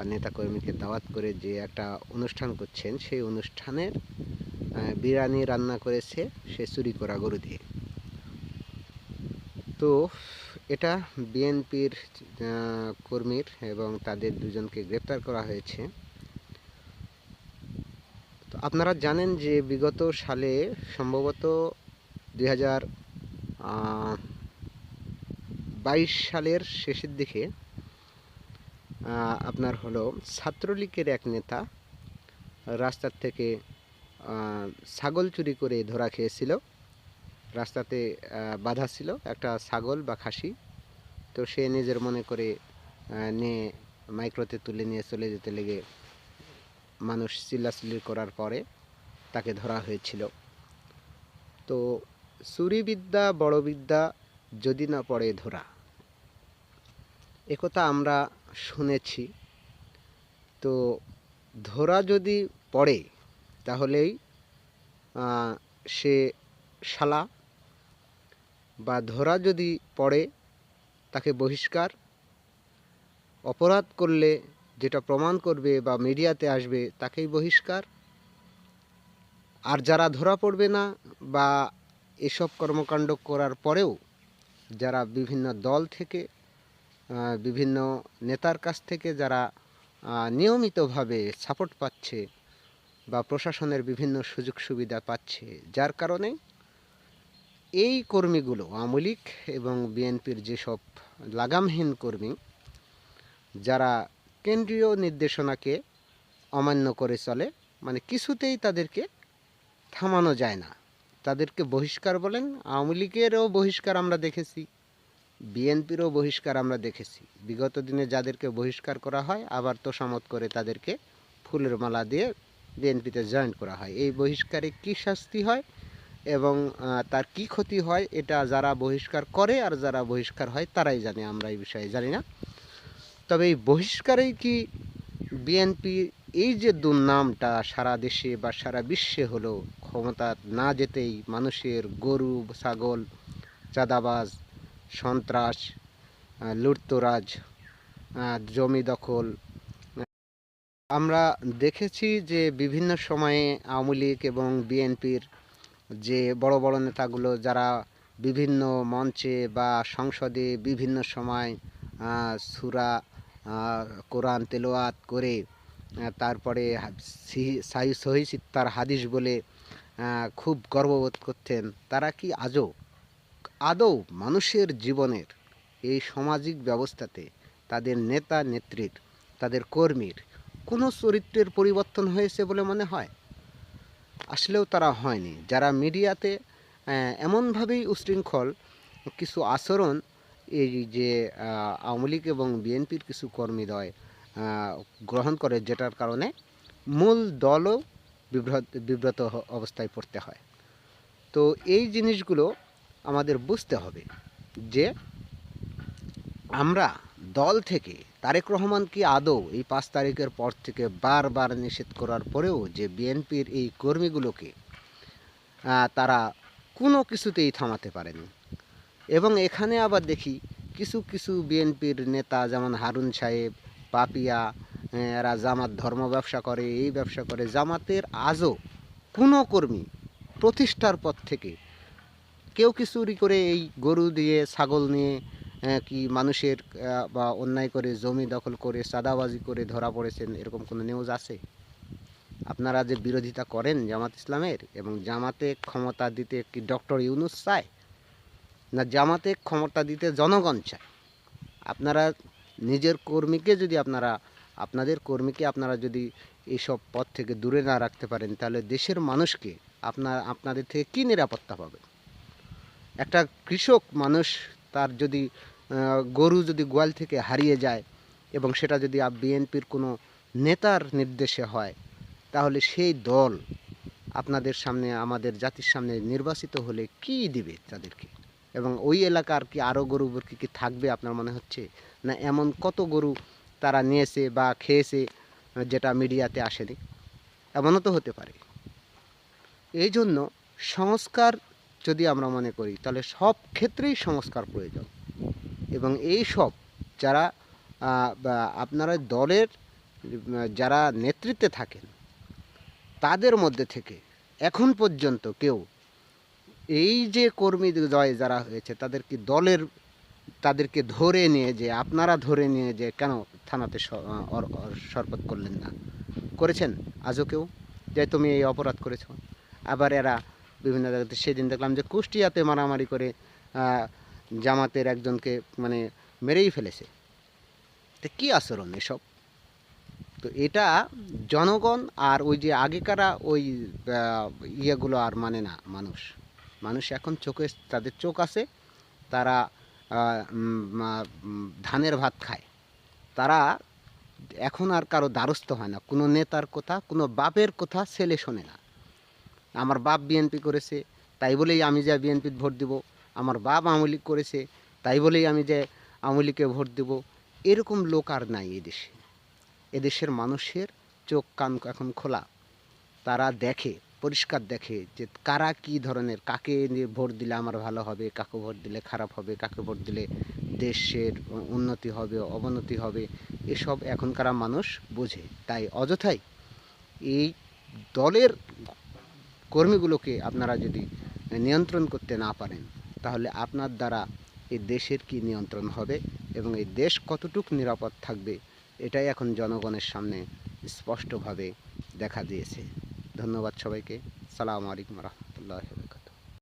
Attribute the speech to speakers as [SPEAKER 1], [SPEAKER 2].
[SPEAKER 1] বা নেতাকর্মীকে দাওয়াত করে যে একটা অনুষ্ঠান করছেন, সেই অনুষ্ঠানের বিরিয়ানি রান্না করেছে সে চুরি করা গরু দিয়ে। তো এটা বিএনপির কর্মীর এবং তাদের দুজনকে গ্রেপ্তার করা হয়েছে। তো আপনারা জানেন যে বিগত সালে সম্ভবত দুই বাইশ সালের শেষের দিকে আপনার হলো ছাত্রলীগের এক নেতা রাস্তার থেকে ছাগল চুরি করে ধরা খেয়েছিল। রাস্তাতে বাধা ছিল, একটা ছাগল বা খাসি। তো সে নিজের মনে করে নিয়ে মাইক্রোতে তুলে নিয়ে চলে যেতে লেগে মানুষ চিল্লাচিল্লি করার পরে তাকে ধরা হয়েছিল। তো চুরিবিদ্যা বড় বিদ্যা যদি না পড়ে ধরা একথা আমরা শুনেছি। তো ধরা যদি পড়ে, তাহলেই সে শালা, বা ধরা যদি পড়ে, তাকে বহিষ্কার, অপরাধ করলে যেটা প্রমাণ করবে বা মিডিয়াতে আসবে, তাকেই বহিষ্কার। আর যারা ধরা পড়বে না, বা এসব কর্মকাণ্ড করার পরেও, যারা বিভিন্ন দল থেকে বিভিন্ন নেতার কাছ থেকে যারা নিয়মিতভাবে সাপোর্ট পাচ্ছে বা প্রশাসনের বিভিন্ন সুযোগ সুবিধা পাচ্ছে, যার কারণে এই কর্মীগুলো, আওয়ামী লীগ এবং বিএনপির যেসব লাগামহীন কর্মী, যারা কেন্দ্রীয় নির্দেশনাকে অমান্য করে চলে মানে কিছুতেই তাদেরকে থামানো যায় না। তাদেরকে বহিষ্কার বলেন, আওয়ামী লীগেরও বহিষ্কার আমরা দেখেছি। বিএনপিরও বহিষ্কার আমরা দেখেছি। বিগত দিনে যাদেরকে বহিষ্কার করা হয়, আবার তোষামত করে তাদেরকে ফুলের মালা দিয়ে বিএনপিতে জয়েন করা হয়। এই বহিষ্কারে কী শাস্তি হয় এবং তার কি ক্ষতি হয়, এটা যারা বহিষ্কার করে আর যারা বহিষ্কার হয়, তারাই জানে, আমরা এই বিষয়ে জানি না। তবে এই বহিষ্কারেই কি বিএনপি এই যে দুর্নামটা সারা দেশে বা সারা বিশ্বে হলো, ক্ষমতা না যেতেই মানুষের গরু, ছাগল, চাঁদাবাজ সন্ত্রাস লুটতরাজ জমি দখল। আমরা দেখেছি যে বিভিন্ন সময়ে আওয়ামী লীগ এবং বিএনপির যে বড় বড় নেতাগুলো যারা বিভিন্ন মঞ্চে বা সংসদে বিভিন্ন সময় সুরা কোরআন তেলোয়াত করে তারপরে সাহি, সহি সিত্তার হাদিস বলে খুব গর্ববোধ করতেন। তারা কি আজও আদৌ মানুষের জীবনের এই সামাজিক ব্যবস্থাতে তাদের নেতা, নেত্রীর, তাদের কর্মীর কোনো চরিত্রের পরিবর্তন হয়েছে বলে মনে হয়? আসলেও তারা হয়নি। যারা মিডিয়াতে এমনভাবেই উশৃঙ্খল কিছু আচরণ, এই যে আওয়ামী লীগ এবং বিএনপির কিছু কর্মীদ্বয় গ্রহণ করে, যেটার কারণে মূল দলও বিব্রত অবস্থায় পড়তে হয়। তো এই জিনিসগুলো আমাদের বুঝতে হবে যে আমরা দল থেকে তারেক রহমান কি আদৌ এই পাঁচ তারিখের পর থেকে বারবার নিষেধ করার পরেও যে বিএনপির এই কর্মীগুলোকে তারা কোনো কিছুতেই থামাতে পারেনি। এবং এখানে আবার দেখি কিছু কিছু বিএনপির নেতা যেমন হারুন সাহেব, পাপিয়া এরা জামাত ধর্ম ব্যবসা করে, এই ব্যবসা করে, জামাতের আজও কোনো কর্মী প্রতিষ্ঠার পর থেকে কেউ কি চুরি করে এই গরু দিয়ে, ছাগল নিয়ে কি মানুষের বা অন্যায় করে, জমি দখল করে, চাঁদাবাজি করে ধরা পড়েছেন, এরকম কোনো নিউজ আছে? আপনারা যে বিরোধিতা করেন জামাত ইসলামের, এবং জামাতে ক্ষমতা দিতে কি ডক্টর ইউনুস চায়? না জামাতে ক্ষমতা দিতে জনগণ চায়? আপনারা নিজের কর্মীকে যদি আপনারা, আপনাদের কর্মীকে আপনারা যদি এইসব পথ থেকে দূরে না রাখতে পারেন, তাহলে দেশের মানুষকে আপনার, আপনাদের থেকে কী নিরাপত্তা পাবে একটা কৃষক মানুষ তার যদি গরু যদি গোয়াল থেকে হারিয়ে যায় এবং সেটা যদি বিএনপির কোনো নেতার নির্দেশে হয়, তাহলে সেই দল আপনাদের সামনে, আমাদের জাতির সামনে নির্বাচিত হলে কি দিবে তাদেরকে? এবং ওই এলাকার কি আরও গরু কি কি থাকবে আপনার মনে হচ্ছে? না এমন কত গরু তারা নিয়েছে বা খেয়েছে যেটা মিডিয়াতে আসেনি? এমনও তো হতে পারে। এই জন্য সংস্কার যদি আমরা মনে করি, তাহলে সব ক্ষেত্রেই সংস্কার প্রয়োজন। এবং এই সব যারা আপনারা দলের যারা নেতৃত্বে থাকেন, তাদের মধ্যে থেকে এখন পর্যন্ত কেউ এই যে কর্মী জয় যারা হয়েছে তাদেরকে দলের, তাদেরকে ধরে নিয়ে যে, আপনারা ধরে নিয়ে যে, কেন থানাতে শরবত করলেন না? করেছেন? আজও কেউ? যে, তুমি এই অপরাধ করেছ। আবার এরা বিভিন্ন জায়গাতে সেদিন দেখলাম যে কুষ্টিয়াতে মারামারি করে জামাতের একজনকে মানে মেরেই ফেলেছে। তো কী আচরণ এসব? তো এটা জনগণ আর ওই যে আগেকারা ওই ইয়েগুলো আর মানে না মানুষ। মানুষ এখন চোখে, তাদের চোখ আছে, তারা ধানের ভাত খায়। তারা এখন আর কারও দ্বারস্থ হয় না। কোনো নেতার কথা, কোনো বাপের কথা ছেলে শোনে না। আমার বাপ বিএনপি করেছে, তাই বলেই আমি যে বিএনপির ভোট দিব। আমার বাপ আওয়ামী লীগ করেছে, তাই বলেই আমি যে আওয়ামী লীগে ভোট দেব। এরকম লোক আর নাই এদেশে এদেশের মানুষের চোখ কান এখন খোলা। তারা দেখে, পরিষ্কার দেখে যে কারা কি ধরনের, কাকে নিয়ে ভোট দিলে আমার ভালো হবে, কাকে ভোট দিলে খারাপ হবে, কাকে ভোট দিলে দেশের উন্নতি হবে, অবনতি হবে, এসব এখনকার মানুষ বোঝে। তাই অযথাই এই দলের কর্মীগুলোকে আপনারা যদি নিয়ন্ত্রণ করতে না পারেন, তাহলে আপনার দ্বারা এই দেশের কি নিয়ন্ত্রণ হবে এবং এই দেশ কতটুক নিরাপদ থাকবে, এটাই এখন জনগণের সামনে স্পষ্টভাবে দেখা দিয়েছে। ধন্যবাদ সবাইকে। সালাম আলাইকুম রহমতুল্লাহ